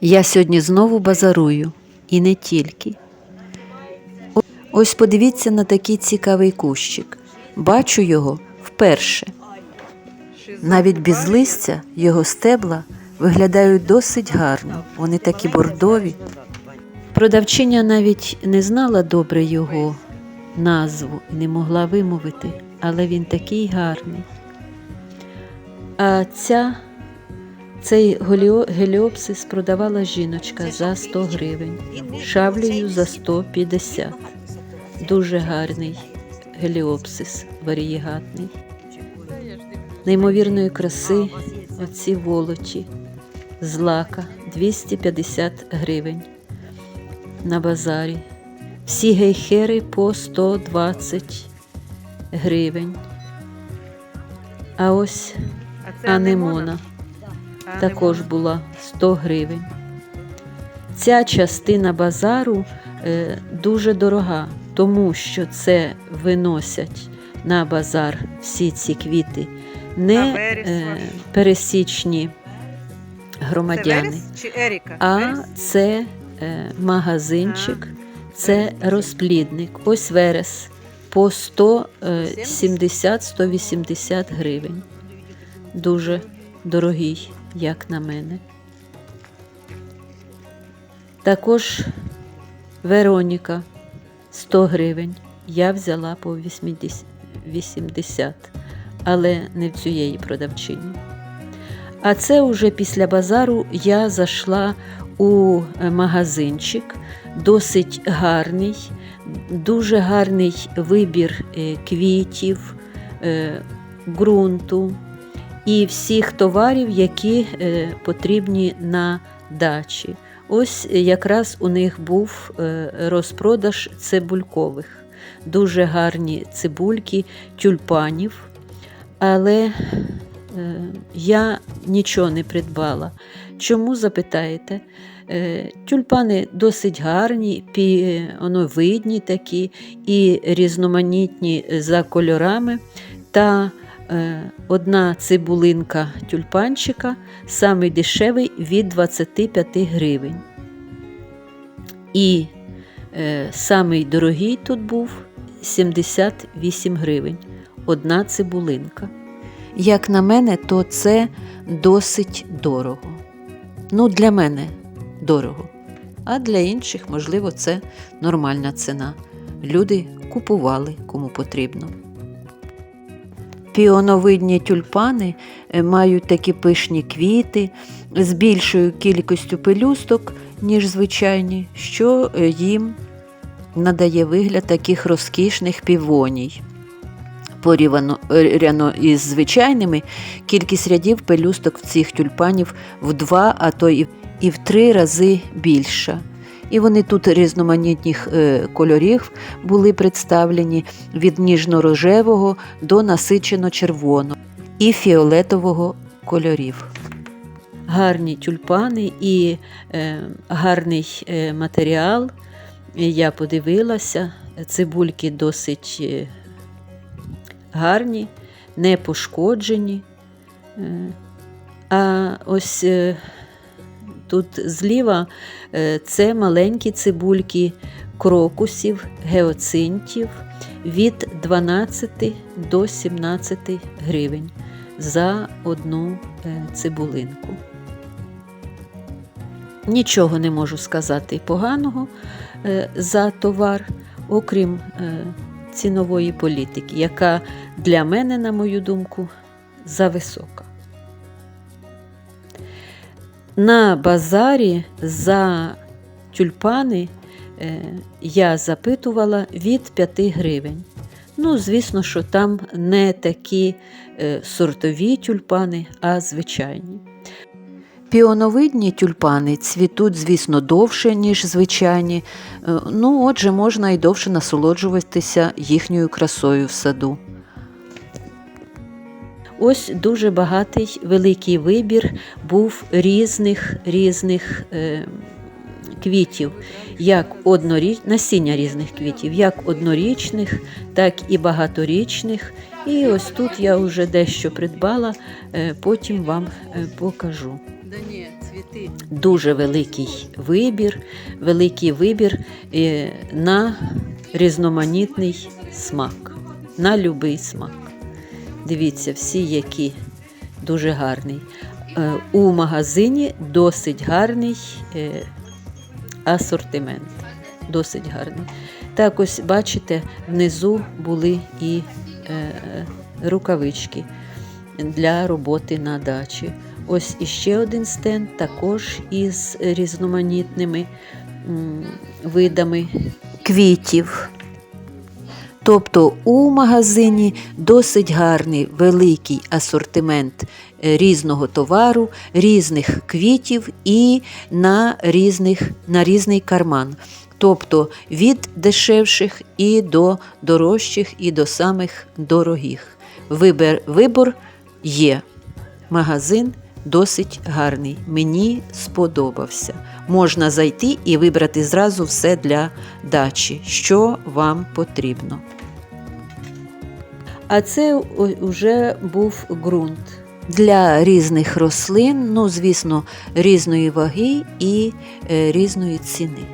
Я сьогодні знову базарую, і не тільки. Ось подивіться на такий цікавий кущик. Бачу його вперше. Навіть без листя його стебла виглядають досить гарно. Вони такі бордові. Продавчиня навіть не знала добре його назву і не могла вимовити, але він такий гарний. А ця цей геліопсис продавала жіночка за 100 гривень, шаблею за 150. Дуже гарний геліопсис варієгатний. Неймовірної краси оці волоті з лака 250 гривень на базарі. Всі гейхери по 120 гривень. А ось анемона також була 100 гривень. Ця частина базару е, дуже дорога, тому що це виносять на базар всі ці квіти. Не е, пересічні громадяни, а це е, магазинчик, це розплідник. Ось верес. По 170-180 гривень. Дуже дорогий, як на мене. Також Вероніка 100 гривень. Я взяла по 80, 80, але не в цієї продавчині. А це уже після базару я зайшла у е, магазинчик, досить гарний, дуже гарний вибір е, квітів, е, ґрунту і всіх товарів, які е, потрібні на дачі. Ось якраз у них був е, розпродаж цибулькових, дуже гарні цибульки тюльпанів. Але е, я нічого не придбала. Чому запитаєте? Тюльпани досить гарні, воно видні такі і різноманітні за кольорами. Та одна цибулинка тюльпанчика самий дешевий від 25 гривень. І е, самий дорогий тут був 78 гривень. Одна цибулинка. Як на мене, то це досить дорого. Ну, для мене дорого. А для інших, можливо, це нормальна ціна. Люди купували кому потрібно. Піоновидні тюльпани е, мають такі пишні квіти з більшою кількістю пелюсток, ніж звичайні, що е, їм надає вигляд таких розкішних півоній. Порівняно із звичайними, кількість рядів пелюсток в цих тюльпанів в два, а то і в три рази більша. І вони тут різноманітних е, кольорів були представлені від ніжно-рожевого до насичено-червоного і фіолетового кольорів. Гарні тюльпани і е, гарний е, матеріал. Я подивилася, цибульки досить е, гарні, не пошкоджені. А ось тут зліва е, це маленькі цибульки крокусів, геоцинтів від 12 до 17 гривень за одну е, цибулинку. Нічого не можу сказати поганого е, за товар, окрім цінової політики, яка для мене, на мою думку, зависока. На базарі за тюльпани е, я запитувала від 5 гривень. Ну, звісно, що там не такі е, сортові тюльпани, а звичайні. Піоновидні тюльпани цвітуть, звісно, довше, ніж звичайні. Е, Ну, отже, можна і довше насолоджуватися їхньою красою в саду. Ось дуже багатий великий вибір був різних різних е, квітів, як одноріч... насіння різних квітів, як однорічних, так і багаторічних. І ось тут я вже дещо придбала, е, потім вам е, покажу. Дуже великий вибір, великий вибір на різноманітний смак, на любий смак. Дивіться, всі які дуже гарний. Е, У магазині досить гарний е, асортимент. Досить гарний. Так, ось бачите, внизу були і е, рукавички для роботи на дачі. Ось іще один стенд, також із різноманітними видами квітів. Тобто у магазині досить гарний великий асортимент е, різного товару, різних квітів і на, різних, на різний карман. Тобто від дешевших і до дорожчих, і до самих дорогих. Вибір, вибор є. Магазин досить гарний. Мені сподобався. Можна зайти і вибрати зразу все для дачі, що вам потрібно. А це вже був ґрунт для різних рослин, ну, звісно, різної ваги і е, різної ціни.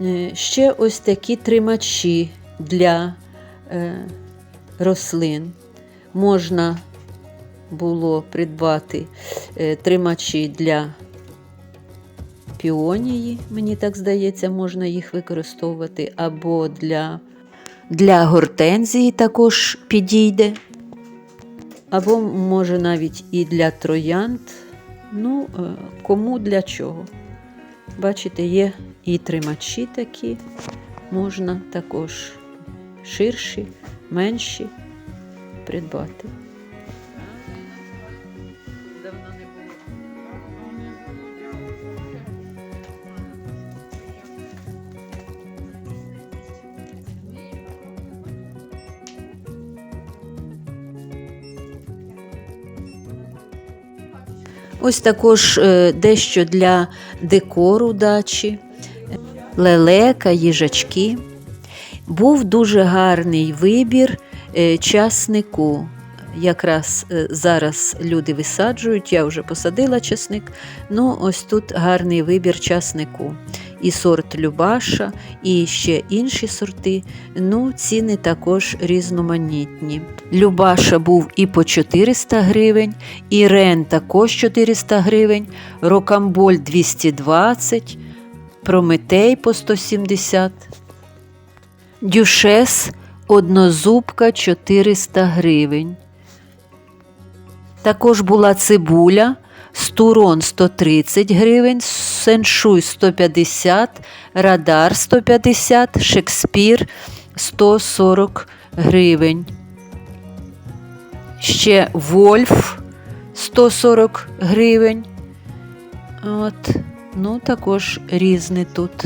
Е, Ще ось такі тримачі для е, рослин. Можна було придбати тримачі для піонії, мені так здається, можна їх використовувати, або для, для гортензії також підійде, або може навіть і для троянд. Ну, е, кому для чого. Бачите, є і тримачі такі, можна також ширші, менші придбати. Ось також е, дещо для декору дачі, лелека, їжачки. Був дуже гарний вибір е, часнику. Якраз е, зараз люди висаджують, я вже посадила часник. Ну, ось тут гарний вибір часнику. І сорт Любаша, і ще інші сорти. Ну, ціни також різноманітні. Любаша був і по 400 гривень, і Рен також 400 гривень, Рокамболь 220, Прометей по 170, Дюшес однозубка 400 гривень. Також була цибуля, стурон 130 гривень, сеншуй 150, радар 150, шекспір 140 гривень. Ще Вольф 140 гривень. От, ну також різні тут.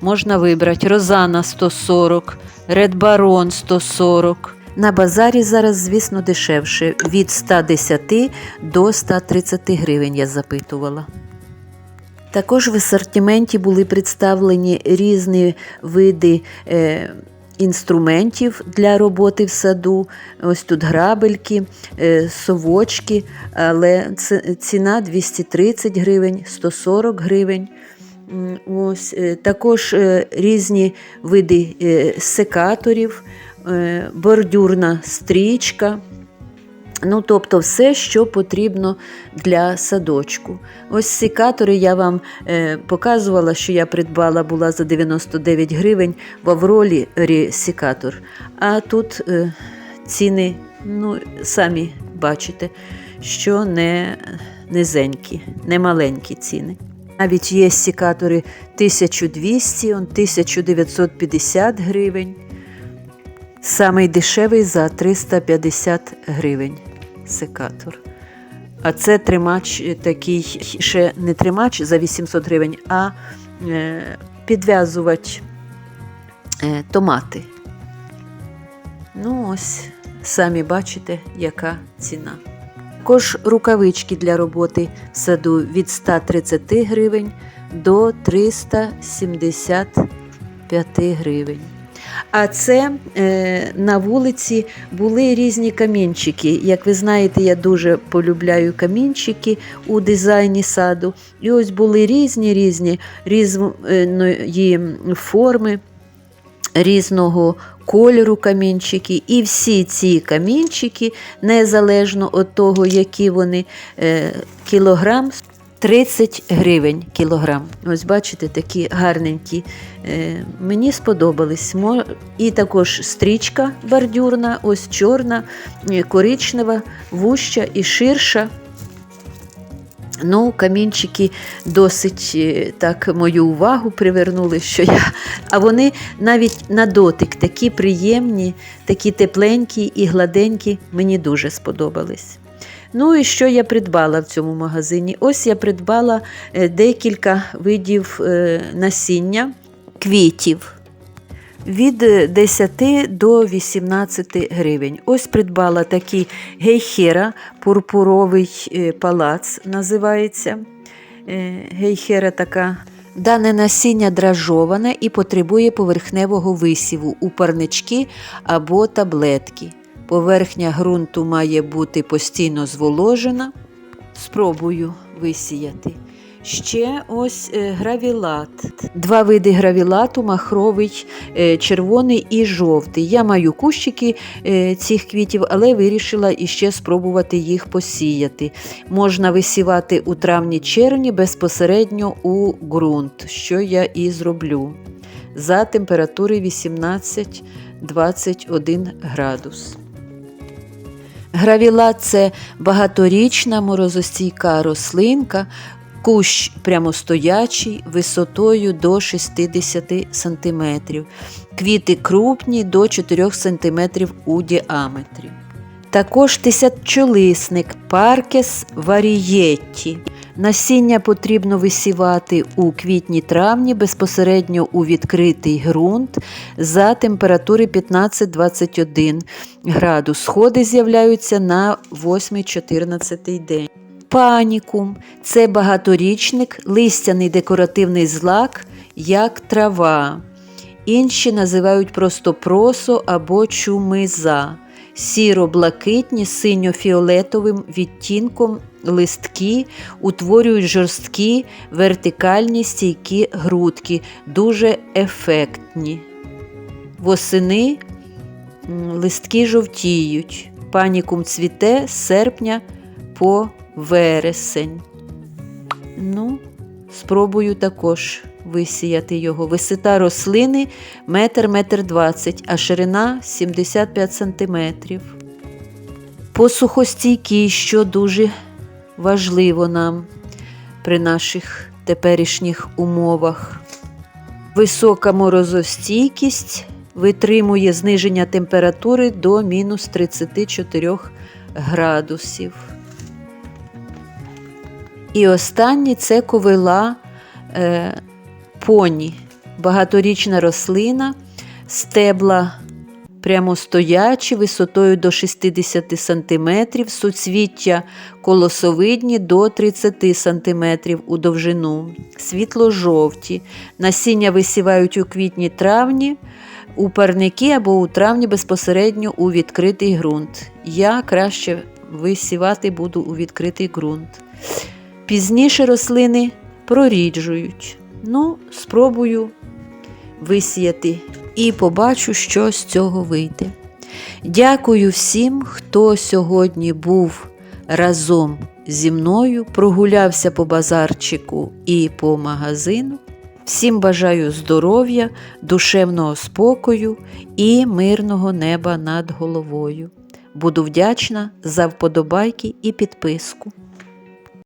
Можна вибрати Розана 140, Ред Барон 140. На базарі зараз, звісно, дешевше. Від 110 до 130 гривень я запитувала. Також в асортименті були представлені різні види е, інструментів для роботи в саду. Ось тут грабельки, е, совочки, але ціна 230 гривень, 140 гривень. Ось, е, також різні види секаторів, бордюрна стрічка. Ну, тобто все, що потрібно для садочку. Ось секатори я вам е, показувала, що я придбала була за 99 гривень в Авролі секатор. А тут е, ціни, ну, самі бачите, що не низенькі, не маленькі ціни. Навіть є секатори 1200, 1950 гривень. Самий дешевий за 350 гривень секатор. А це тримач такий, ще не тримач за 800 гривень, а е, підв'язувач е, томати. Ну, ось, самі бачите, яка ціна. Також рукавички для роботи в саду від 130 гривень до 375 гривень. А це е, на вулиці були різні камінчики. Як ви знаєте, я дуже полюбляю камінчики у дизайні саду. І ось були різні різні різної форми, різного кольору камінчики. І всі ці камінчики, незалежно від того, які вони е, кілограм, 30 гривень кілограм. Ось бачите, такі гарненькі. Е, мені сподобались. І також стрічка бордюрна, ось чорна, е, коричнева, вуща і ширша. Ну, камінчики досить е, так мою увагу привернули, що я. А вони навіть на дотик такі приємні, такі тепленькі і гладенькі, мені дуже сподобались. Ну і що я придбала в цьому магазині? Ось я придбала е, декілька видів е, насіння квітів від е, 10 до 18 гривень. Ось придбала такий гейхера, пурпуровий е, палац називається. Е, Гейхера така. Дане насіння дражоване і потребує поверхневого висіву у парнички або таблетки. Поверхня ґрунту має бути постійно зволожена. Спробую висіяти. Ще ось е, гравілат. Два види гравілату махровий, е, червоний і жовтий. Я маю кущики е, цих квітів, але вирішила іще спробувати їх посіяти. Можна висівати у травні-червні безпосередньо у ґрунт, що я і зроблю. За температури 18-21 градус. Гравіла це багаторічна морозостійка рослинка, кущ прямостоячий висотою до 60 см. Квіти крупні до 4 см у діаметрі. Також тисячолисник Паркес варієтті. Насіння потрібно висівати у квітні-травні безпосередньо у відкритий ґрунт за температури 15-21 градус. Сходи з'являються на 8-14 день. Панікум це багаторічник, листяний декоративний злак, як трава. Інші називають просто просо або чумиза. Сіро-блакитні синьо-фіолетовим відтінком листки утворюють жорсткі вертикальні стійкі грудки, дуже ефектні. Восени листки жовтіють. Панікум цвіте з серпня по вересень. Ну, спробую також висіяти його. Висота рослини метр метр двадцять, а ширина 75 сантиметрів. Посухостійкий, що дуже важливо нам при наших теперішніх умовах. Висока морозостійкість витримує зниження температури до мінус 34 градусів. І останнє це ковила е, поні, багаторічна рослина, стебла прямостоячі висотою до 60 см, суцвіття колосовидні до 30 см у довжину, світло-жовті. Насіння висівають у квітні-травні, у парники або у травні безпосередньо у відкритий ґрунт. Я краще висівати буду у відкритий ґрунт. Пізніше рослини проріджують. Ну, спробую висіяти і побачу, що з цього вийде. Дякую всім, хто сьогодні був разом зі мною, прогулявся по базарчику і по магазину. Всім бажаю здоров'я, душевного спокою і мирного неба над головою. Буду вдячна за вподобайки і підписку.